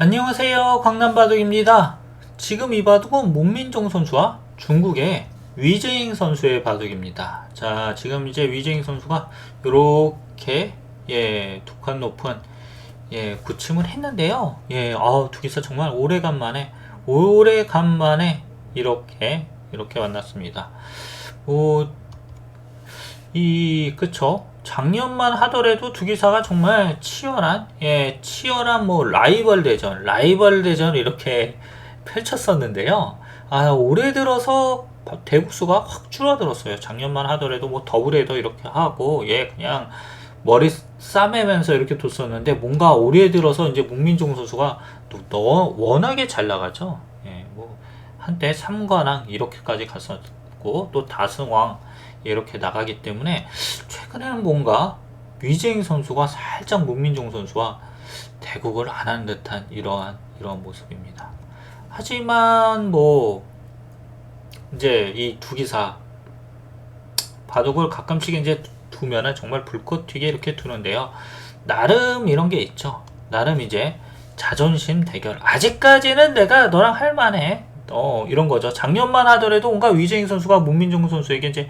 안녕하세요. 강남바둑입니다. 지금 이 바둑은 문민종 선수와 중국의 위재잉 선수의 바둑입니다. 자, 지금 이제 위재잉 선수가 이렇게 예, 두칸 높은 예, 구침을 했는데요. 예, 아우, 두 기사 정말 오래간만에 오래간만에 이렇게 이렇게 만났습니다. 뭐, 이 그쵸 작년만 하더라도 두 기사가 정말 치열한 예 치열한 뭐 라이벌 대전 라이벌 대전 이렇게 펼쳤었는데요. 아 올해 들어서 대국수가 확 줄어들었어요. 작년만 하더라도 뭐 더블헤더 이렇게 하고 예 그냥 머리 싸매면서 이렇게 뒀었는데 뭔가 올해 들어서 이제 문민종 선수가 또, 또 워낙에 잘 나가죠. 예 뭐 한때 삼관왕 이렇게까지 갔었고 또 다승왕 이렇게 나가기 때문에 최근에는 뭔가 위재잉 선수가 살짝 문민종 선수와 대국을 안 하는 듯한 이러한 이러한 모습입니다. 하지만 뭐 이제 이 두 기사 바둑을 가끔씩 이제 두면은 정말 불꽃 튀게 이렇게 두는데요. 나름 이런 게 있죠. 나름 이제 자존심 대결. 아직까지는 내가 너랑 할 만해. 어, 이런 거죠. 작년만 하더라도 뭔가 위재잉 선수가 문민종 선수에게 이제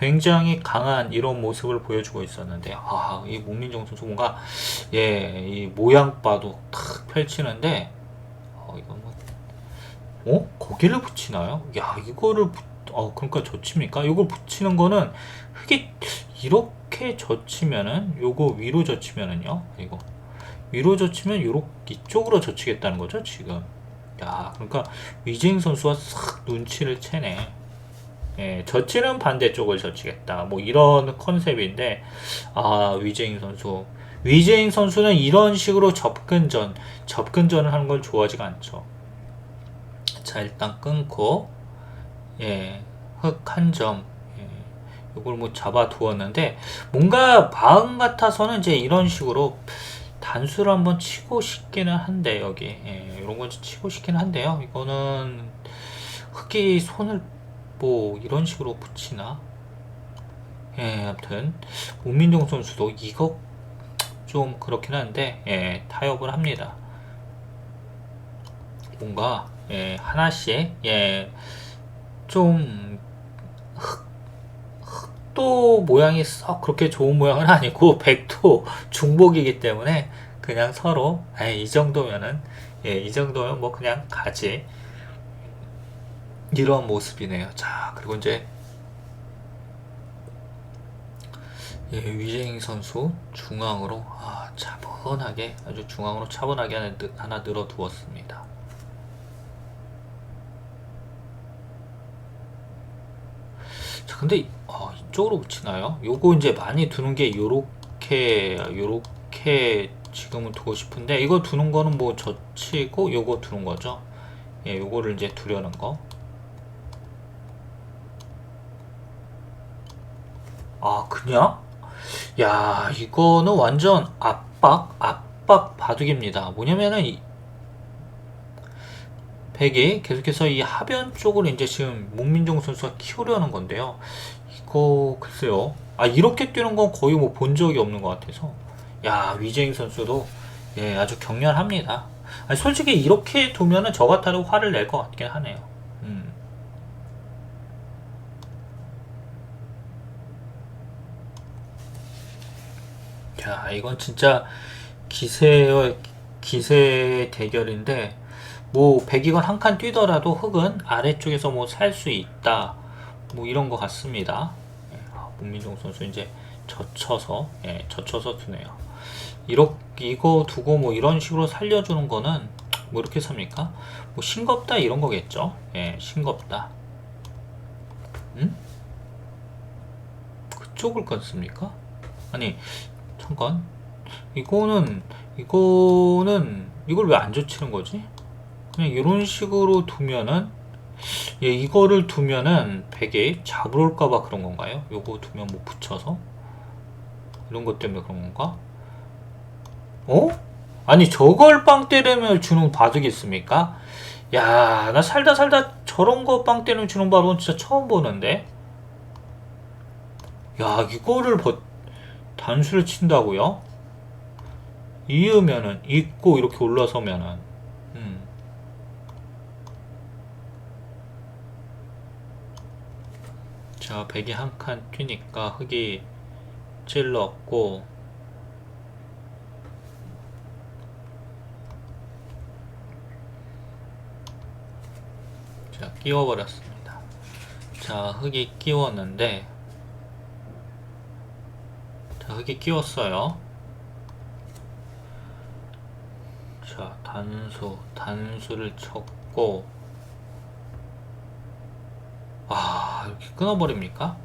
굉장히 강한 이런 모습을 보여주고 있었는데, 아, 이 문민종 선수 뭔가, 예, 이 모양 봐도 탁 펼치는데, 어, 이건 뭐, 어? 거기를 붙이나요? 야, 이거를, 붙, 어, 그러니까 젖힙니까? 이걸 붙이는 거는, 흙이, 이렇게 젖히면은, 요거 위로 젖히면은요, 이거. 위로 젖히면 요렇게 이쪽으로 젖히겠다는 거죠, 지금. 야, 그러니까 위재인 선수가 싹 눈치를 채네. 예, 젖히는 반대쪽을 젖히겠다. 뭐 이런 컨셉인데, 아, 위재인 선수. 위재인 선수는 이런 식으로 접근전, 접근전을 하는 걸 좋아하지가 않죠. 자, 일단 끊고, 예, 흑 한 점, 예, 이걸 뭐 잡아 두었는데, 뭔가 마음 같아서는 이제 이런 식으로 단수를 한번 치고 싶기는 한데, 여기, 예, 이런 건 치고 싶기는 한데요. 이거는 흑이 손을 뭐 이런 식으로 붙이나? 예, 아무튼 문민종 선수도 이거 좀 그렇긴 한데 예, 타협을 합니다. 뭔가 예, 하나씩 예, 좀 흑, 흑도 모양이 썩 그렇게 좋은 모양은 아니고 백도 중복이기 때문에 그냥 서로 에이, 이 정도면은 예, 이 정도면 뭐 그냥 가지 이런 모습이네요. 자, 그리고 이제 예, 위재잉 선수 중앙으로 아, 차분하게 아주 중앙으로 차분하게 하나, 늘- 하나 늘어 두었습니다. 자, 근데 아, 이쪽으로 붙이나요? 요거 이제 많이 두는 게 요렇게 요렇게 지금은 두고 싶은데 이거 두는 거는 뭐 젖히고 요거 두는 거죠. 예, 요거를 이제 두려는 거. 아, 그냥? 야, 이거는 완전 압박, 압박 바둑입니다. 뭐냐면은, 이 백이 계속해서 이 하변 쪽을 이제 지금 문민종 선수가 키우려는 건데요. 이거, 글쎄요. 아, 이렇게 뛰는 건 거의 뭐 본 적이 없는 것 같아서. 야, 위재잉 선수도, 예, 아주 격렬합니다. 아니, 솔직히 이렇게 두면은 저 같아도 화를 낼 것 같긴 하네요. 음. 야, 이건 진짜 기세의 기세 대결인데 뭐 백이건 한 칸 뛰더라도 흑은 아래쪽에서 뭐 살 수 있다. 뭐 이런 것 같습니다. 예, 아, 문민종 선수 이제 젖혀서 예, 젖혀서 두네요. 이렇게 이거 두고 뭐 이런 식으로 살려주는 거는 뭐 이렇게 삽니까? 뭐 싱겁다 이런 거겠죠? 예, 싱겁다. 음? 그쪽을 끊습니까? 아니 잠깐 이거는 이거는 이걸 왜안 젖히는 거지? 그냥 이런 식으로 두면은 예 이거를 두면은 베개 잡으러 올까봐 그런 건가요? 요거 두면 뭐 붙여서 이런 것 때문에 그런 건가? 어? 아니 저걸 빵 때리면 주는 바둑이 있습니까? 야 나 살다 살다 저런 거 빵 때리면 주는 바둑은 진짜 처음 보는데 야 이거를 버, 단수를 친다고요? 이으면은 있고 이렇게 올라서면은 음. 자 백이 한 칸 튀니까 흙이 찔렀고. 자 끼워버렸습니다. 자 흙이 끼웠는데 자, 흙이 끼웠어요. 자, 단수, 단수를 쳤고 아, 이렇게 끊어버립니까?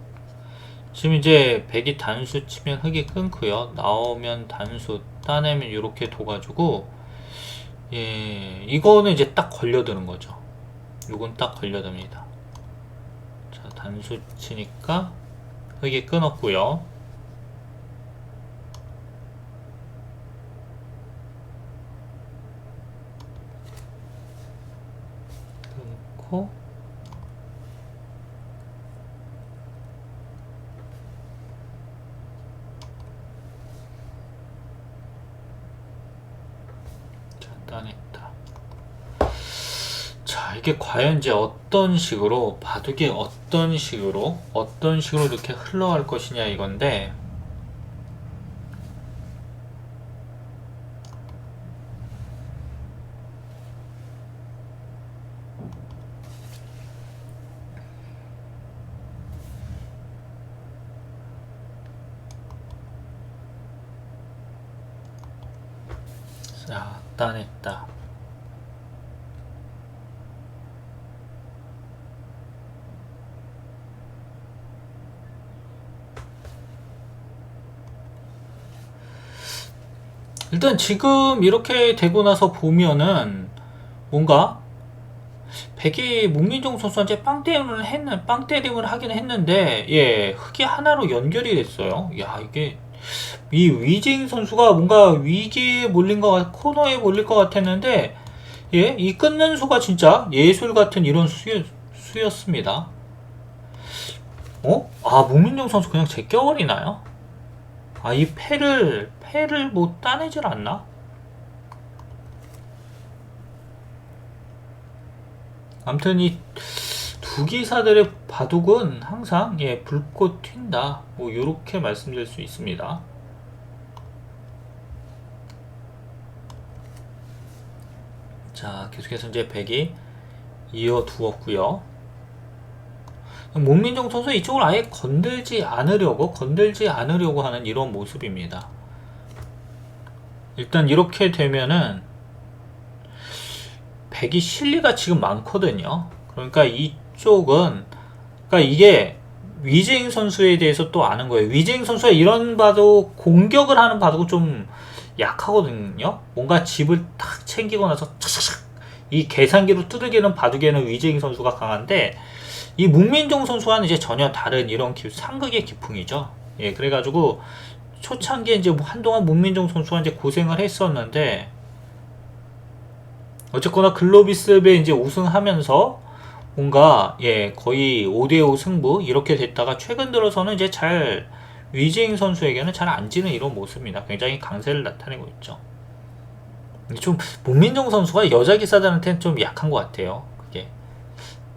지금 이제 백이 단수 치면 흙이 끊고요. 나오면 단수, 따내면 이렇게 둬가지고 예, 이거는 이제 딱 걸려드는 거죠. 이건 딱 걸려듭니다. 자, 단수 치니까 흙이 끊었고요. 끊고 자, 따냈다. 자, 이게 과연 이제 어떤 식으로, 바둑이 어떤 식으로, 어떤 식으로 이렇게 흘러갈 것이냐 이건데, 자, 따냈다. 일단 지금 이렇게 되고 나서 보면은 뭔가 백이 문민종 선수한테 빵 때림을 했는 빵 때림을 하긴 했는데 예 흙이 하나로 연결이 됐어요. 야 이게 이 위징 선수가 뭔가 위기에 몰린 것 같, 코너에 몰릴 것 같았는데 예 이 끊는 수가 진짜 예술 같은 이런 수, 수였습니다. 어? 아 문민종 선수 그냥 제껴버리나요? 아 이 패를 패를 못 따내질 않나? 아무튼 이 두 기사들의 바둑은 항상 예 불꽃 튄다 뭐 요렇게 말씀드릴 수 있습니다. 자 계속해서 이제 백이 이어 두었고요. 문민정 선수 이쪽을 아예 건들지 않으려고 건들지 않으려고 하는 이런 모습입니다. 일단 이렇게 되면은 백이 실리가 지금 많거든요. 그러니까 이 쪽은 그러니까 이게 위재잉 선수에 대해서 또 아는 거예요. 위재잉 선수가 이런 바도 공격을 하는 바도 좀 약하거든요. 뭔가 집을 탁 챙기고 나서 착착착 이 계산기로 두들기는 바둑에는 위재잉 선수가 강한데 이 문민종 선수와는 이제 전혀 다른 이런 기, 상극의 기풍이죠. 예, 그래가지고 초창기에 이제 뭐 한동안 문민종 선수가 이제 고생을 했었는데 어쨌거나 글로비스배 이제 우승하면서 뭔가 예 거의 5대5 승부 이렇게 됐다가 최근 들어서는 이제 잘 위재잉 선수에게는 잘 안 지는 이런 모습입니다. 굉장히 강세를 나타내고 있죠. 좀 문민정 선수가 여자 기사들한테는 좀 약한 것 같아요. 그게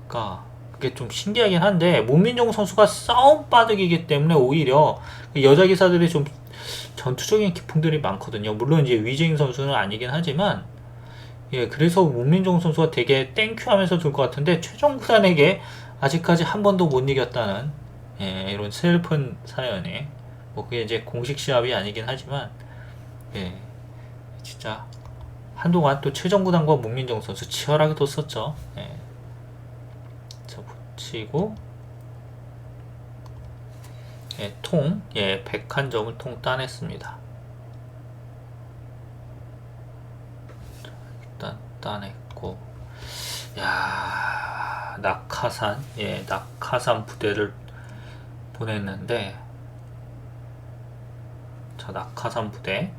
그러니까 그게 좀 신기하긴 한데 문민정 선수가 싸움 바둑이기 때문에 오히려 여자 기사들이 좀 전투적인 기풍들이 많거든요. 물론 이제 위재잉 선수는 아니긴 하지만 예, 그래서 문민종 선수가 되게 땡큐 하면서 둘것 같은데, 최종 구단에게 아직까지 한 번도 못 이겼다는, 예, 이런 슬픈 사연이. 뭐, 그게 이제 공식 시합이 아니긴 하지만, 예, 진짜, 한동안 또 최종구단과 문민종 선수 치열하게 뒀었죠. 예. 자, 붙이고, 예, 통, 예, 101점을 통 따냈습니다. 일단 따냈고 야 낙하산 예 낙하산 부대를 보냈는데 자 낙하산 부대.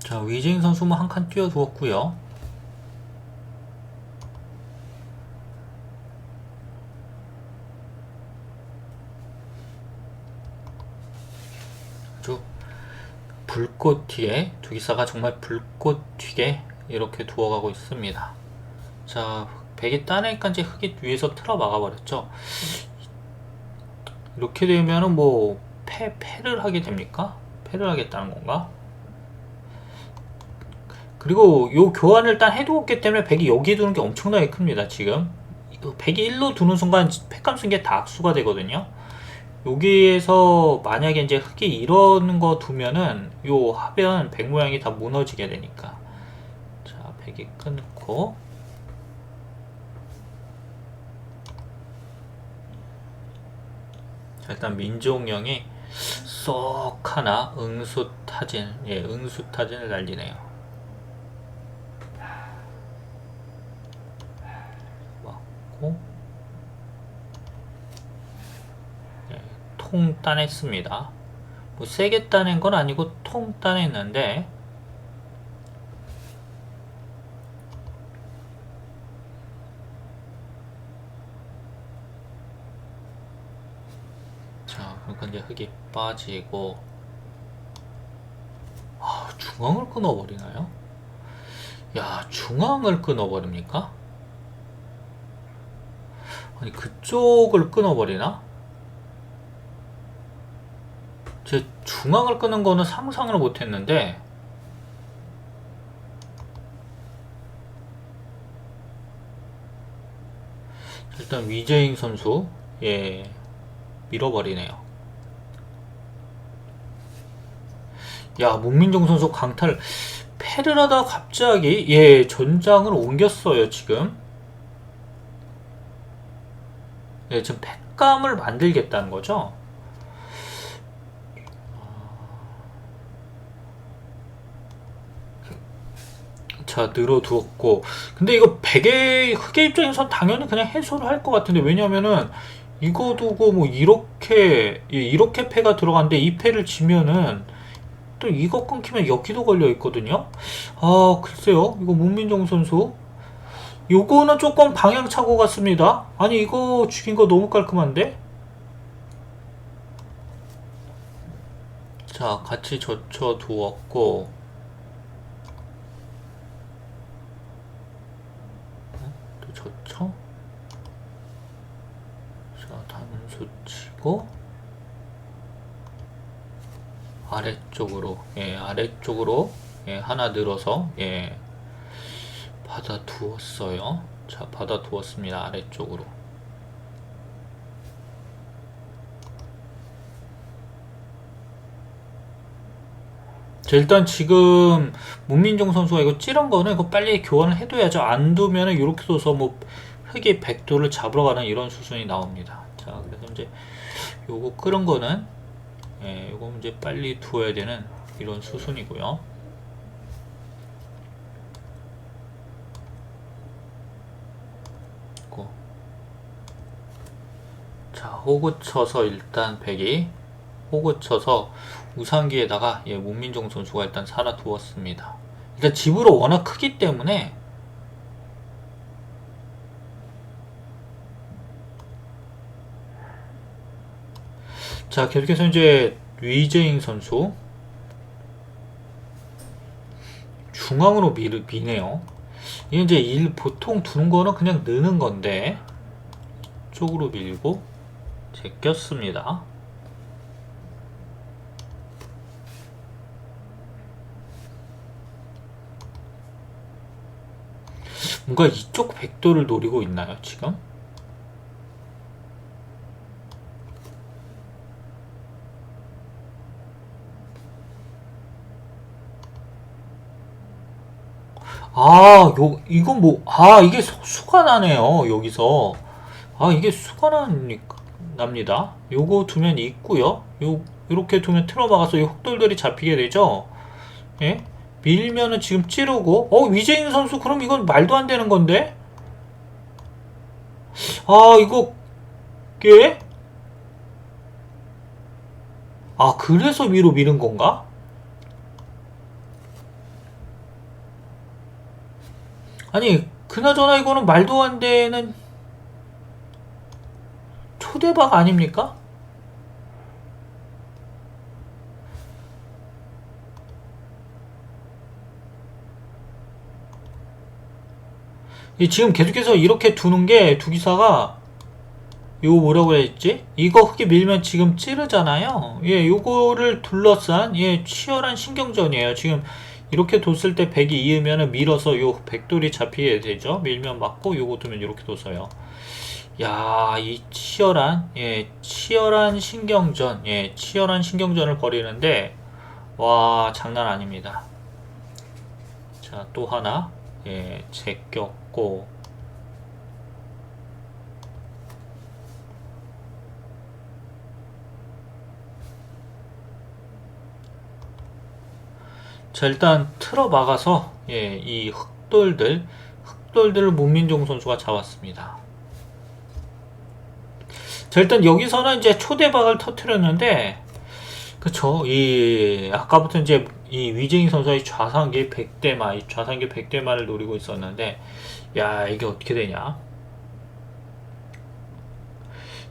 자 위재인 선수 뭐 한 칸 뛰어두었고요 아주 불꽃 튀게 두 기사가 정말 불꽃 튀게 이렇게 두어가고 있습니다. 자, 백이 따내니까 이제 흑이 위에서 틀어 막아버렸죠. 이렇게 되면은 뭐, 패, 패를 하게 됩니까? 패를 하겠다는 건가? 그리고 요 교환을 일단 해두었기 때문에 백이 여기 두는 게 엄청나게 큽니다, 지금. 백이 1로 두는 순간 팩감 쓴 게 다 악수가 되거든요. 여기에서 만약에 이제 흑이 이러는 거 두면은 요 하변 백 모양이 다 무너지게 되니까. 자, 백이 끊고. 자, 일단 민종영이 쏙 하나 응수 타진, 예, 응수 타진을 날리네요. 맞고, 예, 통 따냈습니다. 뭐 세게 따낸 건 아니고 통 따냈는데, 자, 그러니까 이제 흙이 빠지고, 아, 중앙을 끊어버리나요? 야, 중앙을 끊어버립니까? 아니, 그쪽을 끊어버리나? 제 중앙을 끄는 거는 상상을 못했는데, 일단 위재잉 선수, 예, 밀어버리네요. 야, 문민정 선수 강탈 패를 하다 갑자기 예, 전장을 옮겼어요, 지금. 예, 지금 패감을 만들겠다는 거죠. 자, 늘어두었고. 근데 이거 백의 흑의 입장에선 당연히 그냥 해소를 할 것 같은데, 왜냐면은, 이거 두고 뭐 이렇게, 예, 이렇게 패가 들어갔는데 이 패를 지면은, 또 이거 끊기면 여기도 걸려 있거든요. 아, 글쎄요. 이거 문민정 선수. 요거는 조금 방향 차고 같습니다. 아니, 이거 죽인 거 너무 깔끔한데? 자, 같이 젖혀 두었고. 또 젖혀. 자, 단수 치고. 아래쪽으로, 예, 아래쪽으로, 예, 하나 늘어서, 예, 받아 두었어요. 자, 받아 두었습니다. 아래쪽으로. 자, 일단 지금 문민종 선수가 이거 찌른 거는 이거 빨리 교환을 해둬야죠. 안 두면은 이렇게 둬서 뭐 흑이 백도를 잡으러 가는 이런 수순이 나옵니다. 자, 그래서 이제 요거 끓은 거는 예, 요거 이제 빨리 두어야 되는 이런 수순이고요. 고. 자, 호구 쳐서 일단 백이 호구 쳐서 우상기에다가 예, 문민종 선수가 일단 살아 두었습니다. 일단 집으로 워낙 크기 때문에 자, 계속해서 이제 위재잉 선수 중앙으로 미, 미네요. 이게 이제 일 보통 두는 거는 그냥 느는 건데 쪽으로 밀고 제꼈습니다. 뭔가 이쪽 백도를 노리고 있나요, 지금? 아, 요, 이건 뭐, 아, 이게 수- 수가 나네요, 여기서. 아, 이게 수가 나니까, 납니다. 요거 두면 있고요 요, 요렇게 두면 틀어막아서 이 흑돌들이 잡히게 되죠. 예? 밀면은 지금 찌르고, 어, 위재인 선수, 그럼 이건 말도 안 되는 건데? 아, 이거, 게? 아, 그래서 위로 미는 건가? 아니, 그나저나 이거는 말도 안 되는 초대박 아닙니까? 이 지금 계속해서 이렇게 두는 게 두 기사가 요거 뭐라고 했지? 이거 흙이 밀면 지금 찌르잖아요. 예, 요거를 둘러싼 예, 치열한 신경전이에요. 지금 이렇게 뒀을 때 100이 이으면은 밀어서 요 백돌이 잡히게 되죠. 밀면 맞고 요거 두면 이렇게 뒀어요. 야, 이 치열한 예, 치열한 신경전, 예, 치열한 신경전을 벌이는데 와, 장난 아닙니다. 자, 또 하나 예, 제꼈고 자 일단 틀어 막아서 예, 이 흑돌들 흑돌들을 문민종 선수가 잡았습니다. 자 일단 여기서는 이제 초대박을 터트렸는데 그쵸? 이 아까부터 이제 이 위재인 선수의 좌상계 100대마 이 좌상계 100대마를 노리고 있었는데 야 이게 어떻게 되냐?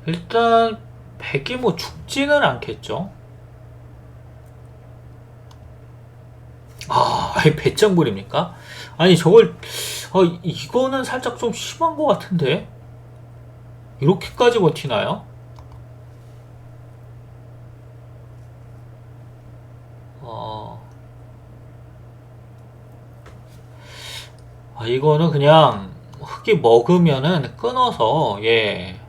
일단 100이 뭐 죽지는 않겠죠 아, 아예 배짱불입니까? 아니, 저걸, 어, 이거는 살짝 좀 심한 것 같은데? 이렇게까지 버티나요? 어, 아, 이거는 그냥 흙이 먹으면은 끊어서, 예,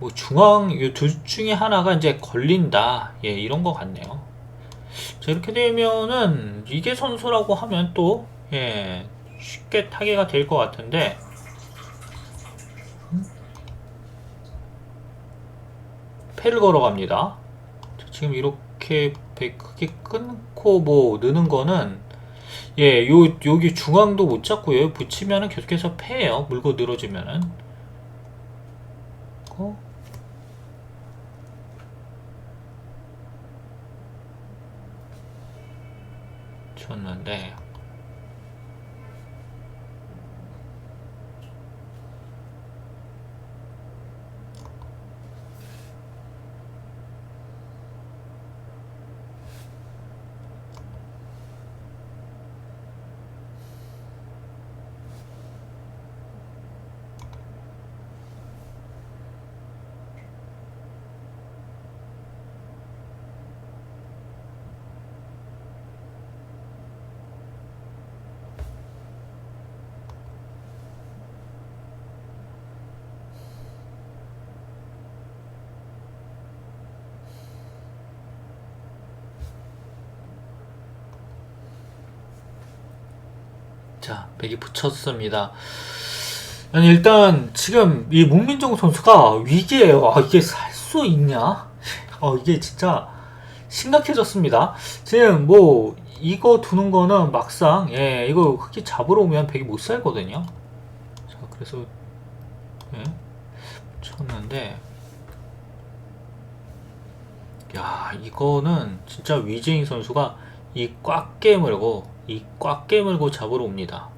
뭐 중앙, 이 둘 중에 하나가 이제 걸린다. 예, 이런 것 같네요. 자, 이렇게 되면은 이게 선수라고 하면 또 예, 쉽게 타개가 될 것 같은데 패를 걸어갑니다. 자, 지금 이렇게 배 크게 끊고 뭐 느는 거는 예, 요 여기 중앙도 못 잡고요. 붙이면은 계속해서 패예요. 물고 늘어지면은. 어? 줬는데 자, 백이 붙였습니다. 아니, 일단, 지금, 이 문민정 선수가 위기에요. 아, 이게 살 수 있냐? 어, 이게 진짜 심각해졌습니다. 지금 뭐, 이거 두는 거는 막상, 예, 이거 흑기 잡으러 오면 백이 못 살거든요. 자, 그래서, 예, 쳤는데, 야, 이거는 진짜 위재인 선수가 이 꽉 깨물고, 이 꽉 깨물고 잡으러 옵니다.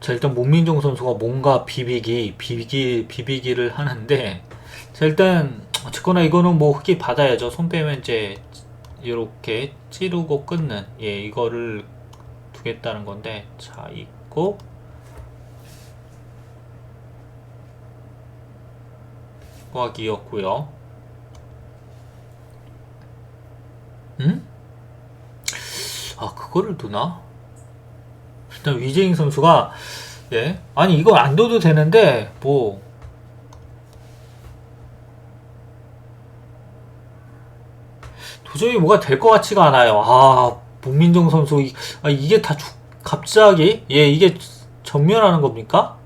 자, 일단 문민종 선수가 뭔가 비비기, 비비기, 비비기를 하는데, 자, 일단, 어쨌거나 이거는 뭐 흑기 받아야죠. 손 빼면 이제, 이렇게 찌르고 끊는, 예, 이거를 두겠다는 건데, 자, 있고, 꽉이었고요 음? 아, 그거를 두나? 일단 위재잉 선수가 예 아니 이거 안 둬도 되는데 뭐 도저히 뭐가 될 것 같지가 않아요. 아 문민정 선수 이, 아, 이게 다 주, 갑자기 예 이게 전멸하는 겁니까?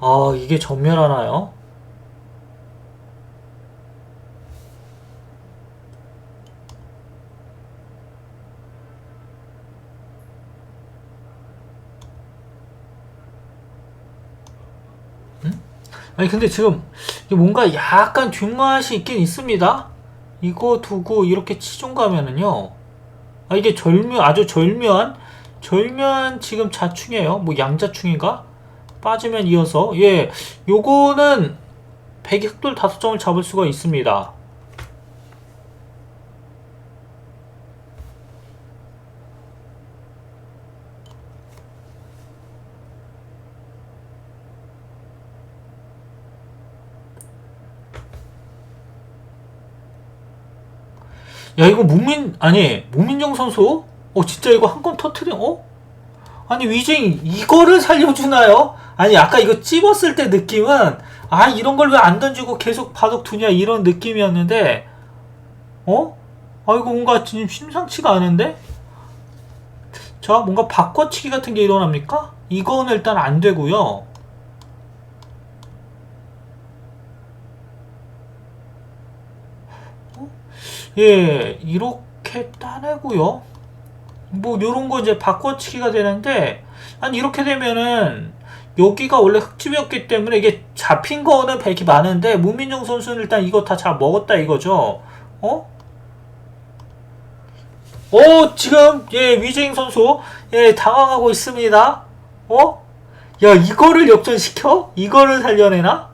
아 이게 전멸하나요? 아니 근데 지금 뭔가 약간 뒷맛이 있긴 있습니다. 이거 두고 이렇게 치중 가면은요. 아 이게 절묘 아주 절묘한 절묘한 지금 자충이에요. 뭐 양자충인가? 빠지면 이어서 예 요거는 백이 흑돌 다섯 점을 잡을 수가 있습니다. 야 이거 문민 아니 문민정 선수? 어 진짜 이거 한 건 터트려 어? 아니 위징 이거를 살려주나요? 아니 아까 이거 찝었을 때 느낌은 아 이런 걸 왜 안 던지고 계속 바둑 두냐 이런 느낌이었는데 어? 아 이거 뭔가 지금 심상치가 않은데? 자 뭔가 바꿔치기 같은 게 일어납니까? 이거는 일단 안 되고요 예, 이렇게 따내고요. 뭐 요런 거 이제 바꿔치기가 되는데 아니 이렇게 되면은 여기가 원래 흙집이었기 때문에 이게 잡힌 거는 백이 많은데 문민정 선수는 일단 이거 다 잘 먹었다 이거죠. 어? 어 지금 예 위재잉 선수 예 당황하고 있습니다. 어? 야 이거를 역전시켜? 이거를 살려내나?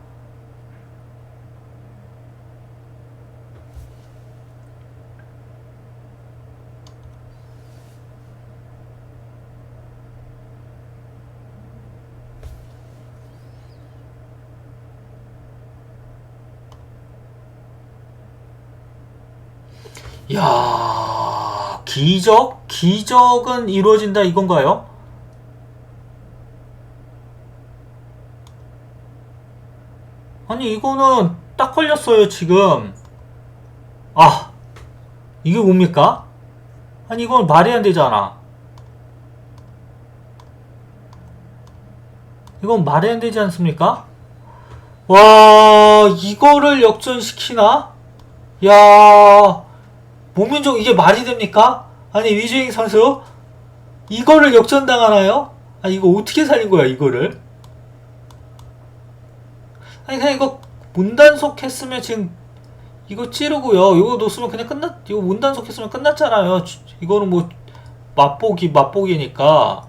야 기적? 기적은 이루어진다 이건가요? 아니 이거는 딱 걸렸어요 지금 아 이게 뭡니까? 아니 이건 말이 안 되잖아 이건 말이 안 되지 않습니까? 와 이거를 역전시키나? 야 목민정 이게 말이 됩니까? 아니 위즈잉 선수 이거를 역전당하나요? 아 이거 어떻게 살린 거야 이거를? 아니 그냥 이거 문단속 했으면 지금 이거 찌르고요. 이거 놓으면 그냥 끝났. 이거 문단속 했으면 끝났잖아요. 주- 이거는 뭐 맛보기 맛보기니까.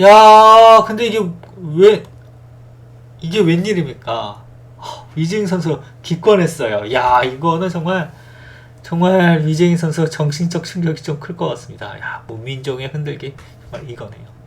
야 근데 이게 왜 이게 웬일입니까? 아, 위즈잉 선수 기권했어요. 야 이거는 정말 정말 위재인 선수 정신적 충격이 좀 클 것 같습니다. 야, 문민정의 흔들기 정말 이거네요.